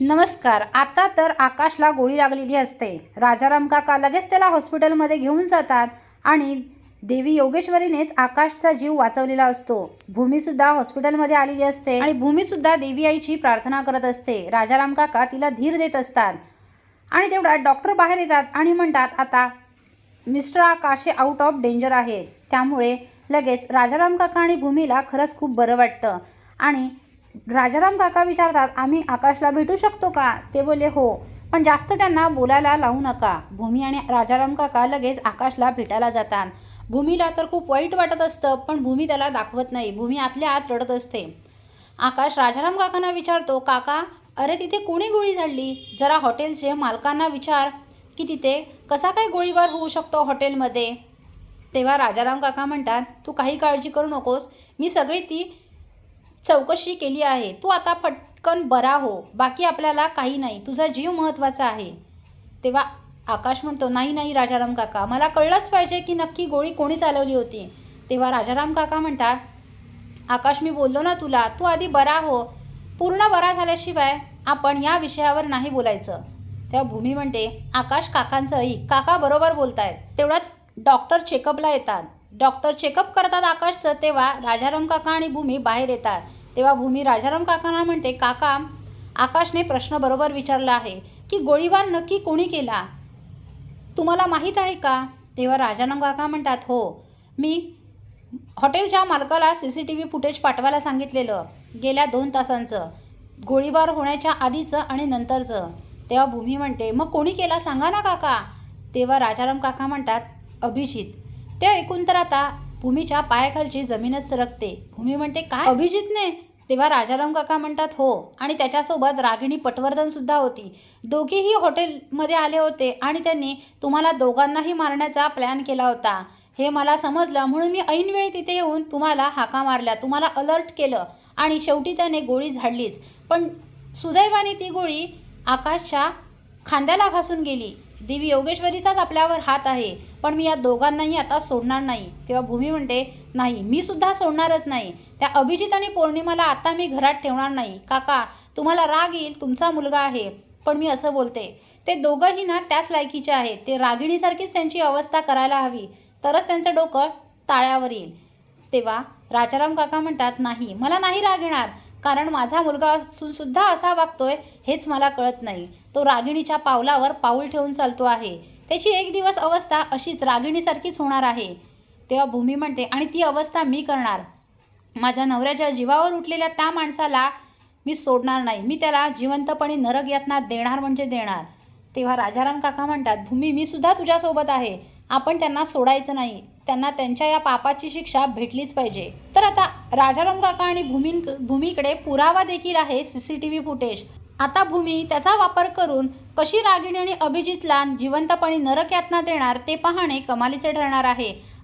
नमस्कार आता तर आकाशला गोळी लागलेली असते. राजाराम काका लगेच त्याला हॉस्पिटलमध्ये घेऊन जातात आणि देवी योगेश्वरीनेच आकाशचा जीव वाचवलेला असतो. भूमीसुद्धा हॉस्पिटलमध्ये आलेली असते आणि भूमीसुद्धा देवी आईची प्रार्थना करत असते. राजाराम काका तिला धीर देत असतात आणि तेवढा डॉक्टर बाहेर येतात आणि म्हणतात आता मिस्टर आकाश हे आउट ऑफ डेंजर आहेत. त्यामुळे लगेच राजाराम काका आणि भूमीला खरंच खूप बरं वाटतं आणि राजाराम काका विचारतात आम्ही आकाशला भेटू शकतो का? ते बोले हो पण जास्त त्यांना बोलायला लावू नका. भूमी आणि राजाराम काका लगेच आकाशला भेटायला जातात. भूमीला तर खूप वाईट वाटत असतं पण भूमी त्याला दाखवत नाही. भूमी आतल्या आत रडत असते. आकाश राजाराम काकांना विचारतो काका अरे तिथे कोणी गोळी झाडली? जरा हॉटेलचे मालकांना विचार की तिथे कसा काय गोळीबार होऊ शकतो हॉटेलमध्ये? तेव्हा राजाराम काका म्हणतात तू काही काळजी करू नकोस. मी सगळी ती चौकशी केली आहे. तू आता फटकन बरा हो. बाकी आपल्याला काही नाही. तुझा जीव महत्त्वाचा आहे. तेव्हा आकाश म्हणतो नाही नाही राजाराम काका. मला कळलंच पाहिजे की नक्की गोळी कोणी चालवली होती. तेव्हा राजाराम काका म्हणतात आकाश मी बोललो ना तुला. तू आधी बरा हो. पूर्ण बरा झाल्याशिवाय आपण या विषयावर नाही बोलायचं. तेव्हा भूमी म्हणते आकाश काकांचं ऐक काका बरोबर बोलतायत. तेवढ्यात डॉक्टर चेकअपला येतात. डॉक्टर चेकअप करतात आकाशचं तेव्हा राजाराम काका आणि भूमी बाहेर येतात. तेव्हा भूमी राजाराम काकांना म्हणते काका आकाशने प्रश्न बरोबर विचारला आहे की गोळीबार नक्की कोणी केला? तुम्हाला माहीत आहे का? तेव्हा राजाराम काका म्हणतात हो मी हॉटेलच्या मालकाला C C T V footage पाठवायला सांगितलेलं गेल्या दोन तासांचं. गोळीबार होण्याच्या आधीचं आणि नंतरचं. तेव्हा भूमी म्हणते मग कोणी केला? सांगा ना काका. तेव्हा राजाराम काका म्हणतात अभिजित. ते ऐकून तर आता भूमीच्या पायाखालची जमीनच सरकते. भूमी म्हणते काय? अभिजितने तेव्हा राजाराम काका म्हणतात हो. आणि त्याच्यासोबत रागिणी पटवर्धनसुद्धा होती. दोघेही हॉटेलमध्ये आले होते आणि त्यांनी तुम्हाला दोघांनाही मारण्याचा प्लॅन केला होता. हे मला समजलं म्हणून मी ऐनवेळी तिथे येऊन तुम्हाला हाका मारल्या तुम्हाला अलर्ट केलं आणि शेवटी त्याने गोळी झाडलीच. पण सुदैवाने ती गोळी आकाशच्या खांद्याला घासून गेली. देवी योगेश्वरीचाच आपल्यावर हात आहे पण मी या दोघांनाही आता सोडणार नाही. तेव्हा भूमी म्हणते नाही. मी सुद्धा सोडणारच नाही. त्या अभिजित आणि पौर्णिमाला आता मी घरात ठेवणार नाही. काका तुम्हाला राग येईल तुमचा मुलगा आहे. पण मी असं बोलते. ते दोघंही ना त्याच लायकीचे आहेत. ते रागिणीसारखीच त्यांची अवस्था करायला हवी. तरच त्यांचं डोकं ताळ्यावर येईल. तेव्हा राजाराम काका म्हणतात नाही मला नाही राग येणार. कारण माझा मुलगा असून सुद्धा असा वागतोय हेच मला कळत नाही. तो रागिणीच्या पावलावर पाऊल ठेवून चालतो आहे. त्याची एक दिवस अवस्था अशीच रागिणीसारखीच होणार आहे. तेव्हा भूमी म्हणते आणि ती अवस्था मी करणार. माझ्या नवऱ्याच्या जीवावर उठलेल्या त्या माणसाला मी सोडणार नाही. मी त्याला जिवंतपणे नरक यातना देणार म्हणजे देणार. तेव्हा राजाराम काका म्हणतात भूमी मी सुद्धा तुझ्यासोबत आहे. आपण त्यांना सोडायचं नाही. त्यांना त्यांच्या या पापाची शिक्षा भेटलीच पाहिजे. तर आता राजाराम काका आणि भूमी भूमीकडे पुरावा देखील आहे C C T V footage. आता भूमी त्याचा वापर करून कशी रागिणी आणि अभिजितला जिवंतपणे नरक यातना देणार ते पाहणे कमालीचे ठरणार आहे.